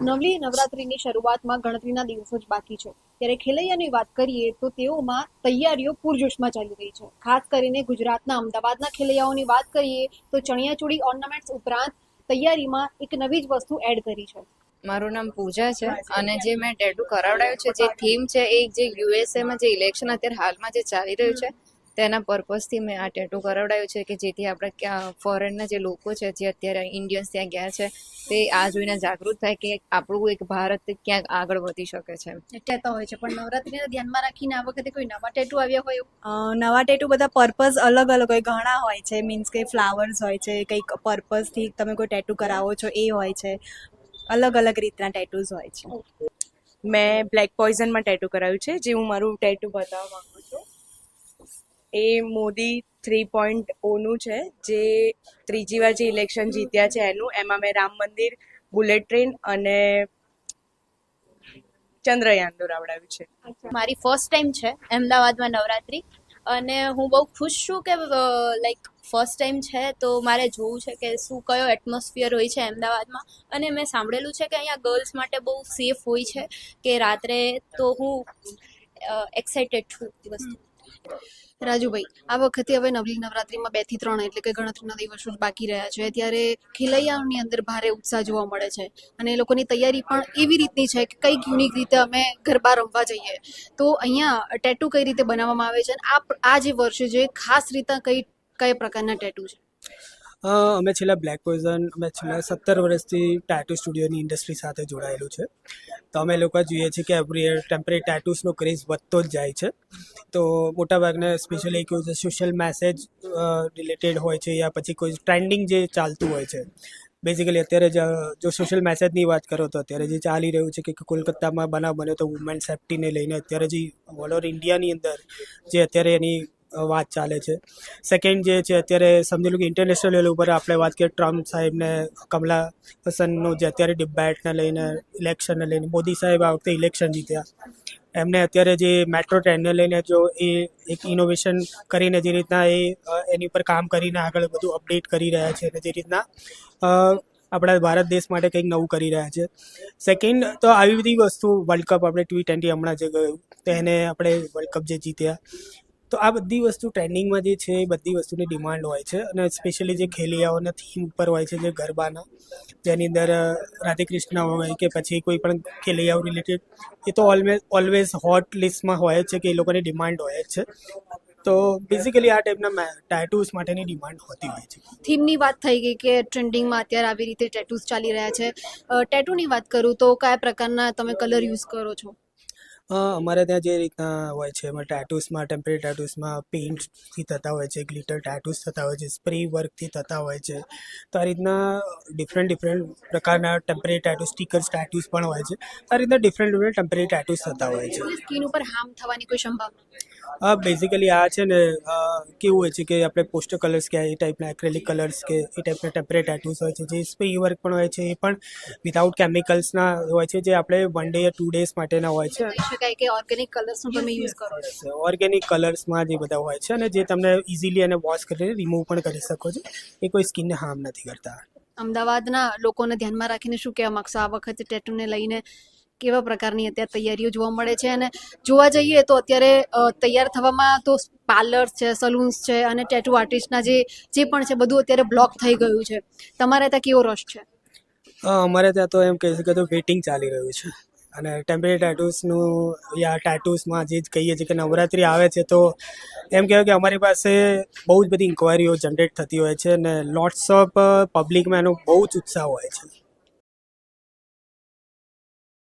નવલી નવરાત્રીની શરૂઆતમાં ગણતરીના દિવસો જ બાકી છે. ત્યારે ખેલૈયાની વાત કરીએ તો તેઓમાં તૈયારીઓ પૂરજોશમાં ચાલી રહી છે. ખાસ કરીને ગુજરાતના અમદાવાદના ખેલૈયાઓની વાત કરીએ તો ચણિયાચોળી ઓર્નામેન્ટ્સ ઉપરાંત તૈયારીમાં એક નવી જ વસ્તુ એડ કરી છે. મારું નામ પૂજા છે અને જે મેં ટેટુ કરાવડાયું છે, જે થીમ છે એ જે યુએસએમાં જે ઇલેક્શન અત્યારે હાલમાં જે ચાલી રહ્યું છે તેના પર્પઝથી મેં આ ટેટુ કરાવડાયું છે કે જેથી આપણે ક્યાં ફોરેનના જે લોકો છે જે અત્યારે ઇન્ડિયન્સ ત્યાં ગયા છે તે આ જોઈને જાગૃત થાય કે આપણું એક ભારત ક્યાંક આગળ વધી શકે છે. કહેતા હોય છે પણ નવરાત્રીને ધ્યાનમાં રાખીને આ વખતે કોઈ નવા ટેટુ આવ્યા હોય નવા ટેટુ બધા પર્પઝ અલગ અલગ હોય ઘણા હોય છે મીન્સ કે ફ્લાવર્સ હોય છે કંઈક પર્પઝથી તમે કોઈ ટેટુ કરાવો છો એ હોય છે. અલગ અલગ રીતના ટેટુઝ હોય છે. મેં બ્લેક પોઈઝનમાં ટેટુ કરાવ્યું છે જે હું મારું ટેટુ બતાવવા એ મોદી થ્રી પોઈન્ટ ઓનું છે. જે ત્રીજી વાર જે ઇલેક્શન જીત્યા છે એનું, એમાં મેં રામ મંદિર બુલેટ ટ્રેન અને ચંદ્રયાન દોરાવડાવ્યું છે. મારી ફર્સ્ટ ટાઈમ છે, અમદાવાદમાં નવરાત્રી. અને હું બહુ ખુશ છું કે લાઈક ફર્સ્ટ ટાઈમ છે તો મારે જોવું છે કે શું કયો એટમોસ્ફિયર હોય છે અમદાવાદમાં. અને મેં સાંભળેલું છે કે અહીંયા ગર્લ્સ માટે બહુ સેફ હોય છે કે રાત્રે તો હું એક્સાઇટેડ છું વસ્તુ રાજુભાઈ, આ વખતે હવે નવલી નવરાત્રીમાં બેથી ત્રણ એટલે કે ગણતરીના દિવસો બાકી રહ્યા છે. ત્યારે ખેલૈયાઓની અંદર ભારે ઉત્સાહ જોવા મળે છે અને એ લોકોની તૈયારી પણ એવી રીતની છે કે કંઈક યુનિક રીતે અમે ગરબા રમવા જઈએ. તો અહીંયા ટેટુ કઈ રીતે બનાવવામાં આવે છે અને આ જે વર્ષે જે ખાસ રીતે કઈ, કયા પ્રકારના ટેટુ છે? અમે છેલ્લા બ્લેક પોઈઝન અમે છેલ્લા સત્તર વર્ષથી ટેટુ સ્ટુડિયોની ઇન્ડસ્ટ્રી સાથે જોડાયેલું છે. તો અમે લોકો જોઈએ છીએ કે એવરી યર ટેમ્પરરી ટેટુસનો ક્રેઝ વધતો જ જાય છે. તો મોટાભાગના સ્પેશિયલી છે સોશિયલ મેસેજ રિલેટેડ હોય છે યા પછી કોઈ ટ્રેન્ડિંગ જે ચાલતું હોય છે. બેઝિકલી અત્યારે જો સોશિયલ મેસેજની વાત કરો તો અત્યારે જે ચાલી રહ્યું છે કે કોલકાતામાં બનાવ બન્યો તો વુમેન સેફ્ટીને લઈને અત્યારે જે ઓલ ઓવર ઇન્ડિયાની અંદર જે અત્યારે એની વાત ચાલે છે. સેકન્ડ જે છે, અત્યારે સમજી લો કે ઇન્ટરનેશનલ લેવલ ઉપર આપણે વાત કરીએ ટ્રમ્પ સાહેબને કમલા હસનનું જે અત્યારે ડિબેટને લઈને ઇલેક્શનને લઈને, મોદી સાહેબ આ વખતે ઇલેક્શન જીત્યા. એમને અત્યારે જે મેટ્રો ટ્રેનને લઈને જો એ એક ઇનોવેશન કરીને જે રીતના એ એની ઉપર કામ કરીને આગળ બધું અપડેટ કરી રહ્યા છે અને જે રીતના આપણા ભારત દેશ માટે કંઈક નવું કરી રહ્યા છે. સેકન્ડ તો આવી બધી વસ્તુ વર્લ્ડ કપ આપણે ટી ટ્વેન્ટી હમણાં જે ગયું, તો એને આપણે વર્લ્ડ કપ જે જીત્યા. તો આ બધી વસ્તુ ટ્રેન્ડિંગમાં જે છે, એ બધી વસ્તુની ડિમાન્ડ હોય છે અને સ્પેશિયલી જે ખેલિયાઓના થીમ ઉપર હોય છે, જે ગરબાના, જેની અંદર રાધે કૃષ્ણ હોય કે પછી કોઈ પણ ખેલૈયાઓ રિલેટેડ એ તો ઓલવેઝ ઓલવેઝ હોટ લિસ્ટમાં હોય છે કે એ લોકોની ડિમાન્ડ હોય છે. તો બેઝિકલી આ ટાઈપના ટેટૂઝ માટેની ડિમાન્ડ હોતી હોય છે. થીમની વાત થઈ ગઈ કે ટ્રેન્ડિંગમાં અત્યારે આવી રીતે ટેટૂઝ ચાલી રહ્યા છે. ટેટૂની વાત કરું તો કયા પ્રકારના તમે કલર યુઝ કરો છો? અમારે ત્યાં જે રીતના હોય છે, એમાં ટેટૂસમાં ટેમ્પરરી ટેટૂસમાં પેઇન્ટથી થતા હોય છે ગ્લિટર ટેટૂસ થતા હોય છે સ્પ્રે વર્કથી થતા હોય છે. તો આ રીતના ડિફરન્ટ ડિફરન્ટ પ્રકારના ટેમ્પરરી ટેટૂસ સ્ટીકર્સ ટેટૂસ પણ હોય છે. આ રીતના ડિફરન્ટ ડિફરન્ટ ટેમ્પરરી ટેટૂસ થતા હોય છે. સ્કિન ઉપર હાર્મ થવાની કોઈ સંભાવના? આ બેઝિકલી આ છે ને કેવું હોય છે કે આપણે પોસ્ટર કલર્સ કે એ ટાઈપના એક્રેલિક કલર્સ કે એ ટાઈપના ટેમ્પરે ટેટૂઝ હોય છે જે સ્પ્રી વર્ક પણ હોય છે એ પણ વિધાઉટ કેમિકલ્સના હોય છે જે આપણે વન ડે યા ટુ ડેઝ માટેના હોય છે. શકાય કે ઓર્ગેનિક કલર્સનો તમે યુઝ કરો છો? ઓર્ગેનિક કલર્સમાં જે બધા હોય છે અને જે તમને ઇઝીલી અને વોશ કરીને રિમૂવ પણ કરી શકો છો એ કોઈ સ્કિનને હાર્મ નથી કરતા. અમદાવાદના લોકોને ધ્યાનમાં રાખીને શું કહેવા માંગશો? આ વખતે ટેટુને લઈને કેવા પ્રકારની અત્યારે તૈયારીઓ જોવા મળે છે અને જોવા જઈએ તો અત્યારે તૈયાર થવામાં તો પાર્લર્સ છે, સલૂન્સ છે અને ટેટુ આર્ટિસ્ટના જે જે પણ છે બધું અત્યારે બ્લોક થઈ ગયું છે. તમારે ત્યાં કેવો રસ છે? અમારે ત્યાં તો એમ કહી શકે તો વેટિંગ ચાલી રહ્યું છે. અને ટેમ્પરરી ટેટૂસનું યા ટેટૂસમાં જે કહીએ છીએ કે નવરાત્રિ આવે છે તો એમ કહેવાય કે અમારી પાસે બહુ જ બધી ઇન્ક્વાયરીઓ જનરેટ થતી હોય છે અને લોટ્સ ઓફ પબ્લિકમાં એનો બહુ જ ઉત્સાહ હોય છે.